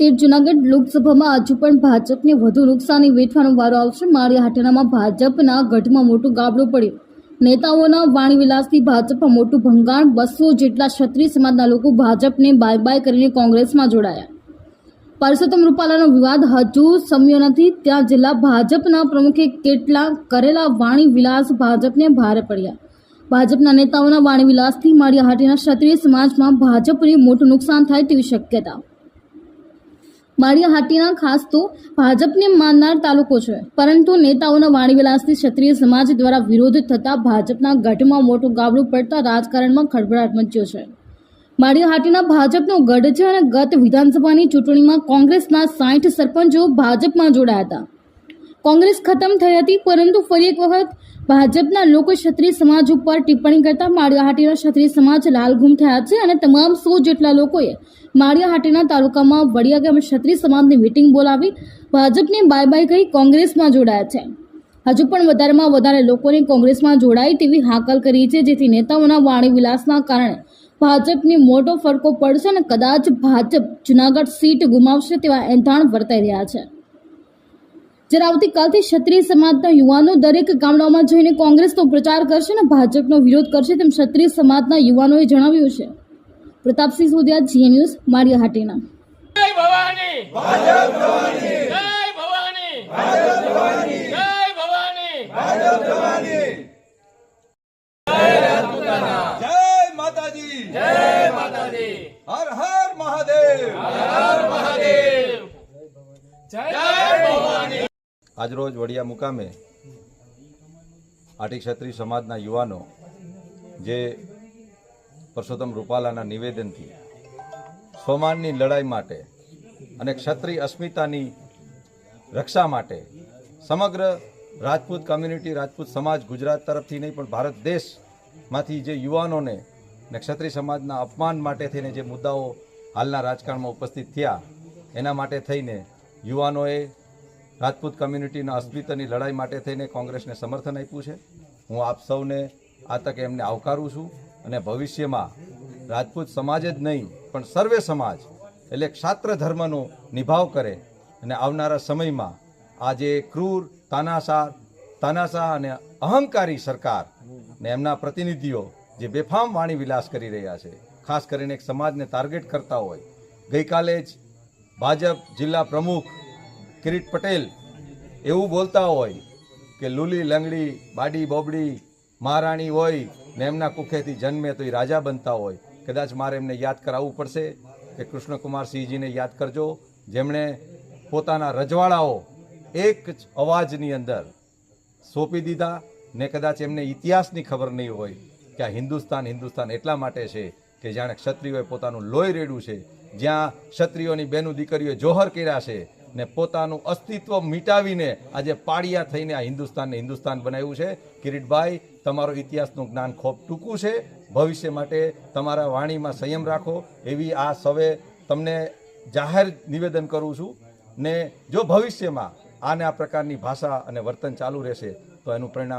તેર જૂનાગઢ લોકસભામાં હજુ પણ ભાજપને વધુ નુકસાની વેઠવાનો વારો આવશે. માળી હાટનામાં ભાજપના ગઢમાં મોટું ગાબડું પડ્યું. નેતાઓના વાણીવિલાસથી ભાજપમાં મોટું ભંગાણ. બસો જેટલા ક્ષત્રિય સમાજના લોકો ભાજપને બાય બાય કરીને કોંગ્રેસમાં જોડાયા. પરસોત્તમ રૂપાલાનો વિવાદ હજુ સમ્યો નથી. ત્યાં જિલ્લા ભાજપના પ્રમુખે કેટલા કરેલા વાણીવિલાસ ભાજપને ભારે પડ્યા. ભાજપના નેતાઓના વાણીવિલાસથી માળિયા હાટીના ક્ષત્રિય સમાજમાં ભાજપને મોટું નુકસાન થાય તેવી શક્યતા. માળિયા હાટીના ખાસ તો ભાજપને માનનાર તાલુકો છે. પરંતુ નેતાઓના વાણીવિલાસથી ક્ષત્રિય સમાજ દ્વારા વિરોધ થતા ભાજપના ગઢમાં મોટું ગાબડું પડતા રાજકારણમાં ખળભળાટ મચ્યો છે. માળિયાહાટીના ભાજપનો ગઢ છે અને ગત વિધાનસભાની ચૂંટણીમાં કોંગ્રેસના સાઠ સરપંચો ભાજપમાં જોડાયા હતા. કોંગ્રેસ ખતમ થઈ હતી, પરંતુ ફરી એક વખત ભાજપના લોકો ક્ષત્રિય સમાજ ઉપર ટિપ્પણી કરતા માળિયા હાટીના ક્ષત્રિય સમાજ લાલઘૂમ થયા છે અને તમામ સો જેટલા લોકોએ માળિયા હાટીના તાલુકામાં વડિયા ગામે ક્ષત્રિય સમાજની મિટિંગ બોલાવી ભાજપને બાય બાય કહી કોંગ્રેસમાં જોડાયા છે. હજુ પણ વધારેમાં વધારે લોકોને કોંગ્રેસમાં જોડાય તેવી હાકલ કરી છે, જેથી નેતાઓના વાણી વિલાસના કારણે ભાજપને મોટો ફટકો પડશે અને કદાચ ભાજપ જુનાગઢ સીટ ગુમાવશે તેવા એંધાણ વર્તાઈ રહ્યા છે. જ્યારે આવતીકાલથી ક્ષત્રિય સમાજના યુવાનો દરેક ગામડાઓમાં જઈને કોંગ્રેસનો પ્રચાર કરશે અને ભાજપનો વિરોધ કરશે તેમ ક્ષત્રિય સમાજના યુવાનોએ જણાવ્યું છે. પ્રતાપસિંહ સોદિયા જીએ ન્યૂઝ માળિયા હાટીના. જય ભવાની! જય ભવાની! ભાજપ ભવાની જય ભવાની! જય માતાજી! જય માતાજી! હર હર મહાદેવ! હર મહાદેવ! જય ભવાની આજરોજ વડિયા મુકામે આટી ક્ષત્રિય સમાજના યુવાનો જે પરસોત્તમ રૂપાલાના નિવેદનથી સોમાનની લડાઈ માટે અને ક્ષત્રિય અસ્મિતાની રક્ષા માટે સમગ્ર રાજપૂત કમ્યુનિટી, રાજપૂત સમાજ ગુજરાત તરફથી નહીં, પણ ભારત દેશમાંથી જે યુવાનોને ને ક્ષત્રિય સમાજના અપમાન માટે થઈને જે મુદ્દાઓ હાલના રાજકારણમાં ઉપસ્થિત થયા, એના માટે થઈને યુવાનોએ રાજપૂત કમ્યુનિટીના અસ્મિતાની લડાઈ માટે થઈને કોંગ્રેસને સમર્થન આપ્યું છે. હું આપ સૌને આ તકે એમને આવકારું છું અને ભવિષ્યમાં રાજપૂત સમાજ જ નહીં, પણ સર્વે સમાજ, એટલે ક્ષાત્ર ધર્મનો નિભાવ કરે અને આવનારા સમયમાં આ જે ક્રૂર, તાનાશાહ તાનાશાહ અને અહંકારી સરકાર ને એમના પ્રતિનિધિઓ જે બેફામ વાણી વિલાસ કરી રહ્યા છે, ખાસ કરીને એક સમાજને ટાર્ગેટ કરતા હોય. ગઈકાલે જ ભાજપ જિલ્લા પ્રમુખ કિરીટ પટેલ એવું બોલતા હોય કે લુલી, લંગડી, બાડી, બોબડી, મહારાણી હોય ને એમના કુખેથી જન્મે તો એ રાજા બનતા હોય. કદાચ મારે એમને યાદ કરાવવું પડશે કે કૃષ્ણકુમારસિંહજીને યાદ કરજો. જેમણે પોતાના રજવાડાઓ એક જ અવાજની અંદર સોંપી દીધા ને કદાચ એમને ઇતિહાસની ખબર નહીં હોય કે આ હિન્દુસ્તાન હિન્દુસ્તાન એટલા માટે છે કે જાણે ક્ષત્રિયોએ પોતાનું લોહી રેડ્યું છે. જ્યાં ક્ષત્રિયોની બેનું દીકરીઓ જોહર કર્યા છે ને પોતાનું અસ્તિત્વ મિટાવીને આજે પાળિયા થઈને આ હિન્દુસ્તાનને હિન્દુસ્તાન બનાવ્યું છે. કિરીટભાઈ, તમારો ઇતિહાસનું જ્ઞાન ખૂબ ટૂંકું છે. ભવિષ્ય માટે તમારા વાણીમાં સંયમ રાખો. એવી આ સવે તમને જાહેર નિવેદન કરું છું. ને જો ભવિષ્યમાં આને આ પ્રકારની ભાષા અને વર્તન ચાલુ રહેશે, તો એનું પરિણામ